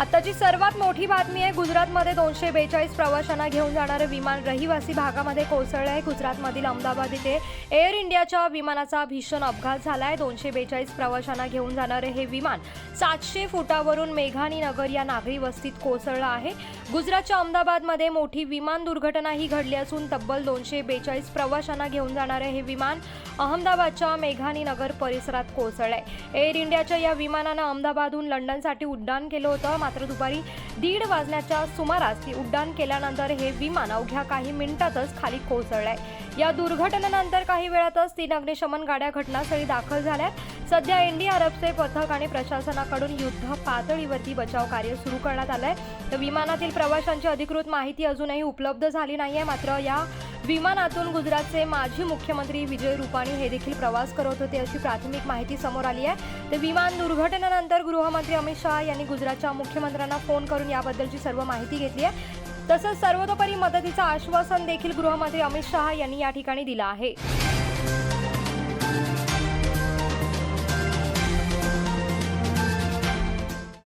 आताची सर्वात मोठी बातमी आहे गुजरातमध्ये दोनशे बेचाळीस प्रवाशांना घेऊन जाणारे विमान रहिवासी भागामध्ये कोसळलं आहे. गुजरातमधील अहमदाबाद इथे एअर इंडियाच्या विमानाचा भीषण अपघात झाला आहे दोनशे बेचाळीस प्रवाशांना घेऊन जाणारे हे विमान सातशे फुटावरून मेघानी नगर या नागरी वस्तीत कोसळलं आहे. गुजरातच्या अहमदाबादमध्ये मोठी विमान दुर्घटनाही घडली असून तब्बल दोनशे बेचाळीस प्रवाशांना घेऊन जाणारे हे विमान अहमदाबादच्या मेघानी नगर परिसरात कोसळलंय. एअर इंडियाच्या या विमानानं अहमदाबादहून लंडनसाठी उड्डाण केलं होतं. मात्र दुपारी दीड वाजण्याच्या सुमारास ती उड्डाण केल्यानंतर हे विमान अवघ्या काही मिनिटातच खाली कोसळलंय. या दुर्घटनेनंतर काही वेळातच तीन अग्निशमन गाड्या घटनास्थळी दाखल झाल्या सध्या एनडीआरएफचे पथक आणि प्रशासनाकडून युद्ध पातळीवरती बचाव कार्य सुरू करण्यात आलंय. तर विमानातील प्रवाशांची अधिकृत माहिती अजूनही उपलब्ध झाली नाहीये मात्र या विमानातून गुजरातचे माजी मुख्यमंत्री विजय रुपाणी हे देखील प्रवास करत होते अशी प्राथमिक माहिती समोर आली आहे. तर विमान दुर्घटनेनंतर गृहमंत्री अमित शहा यांनी गुजरातच्या मुख्यमंत्र्यांना फोन करून याबद्दलची सर्व माहिती घेतली आहे. तसंच सर्वतोपरी मदतीचं आश्वासन देखील गृहमंत्री अमित शहा यांनी या ठिकाणी दिलं आहे.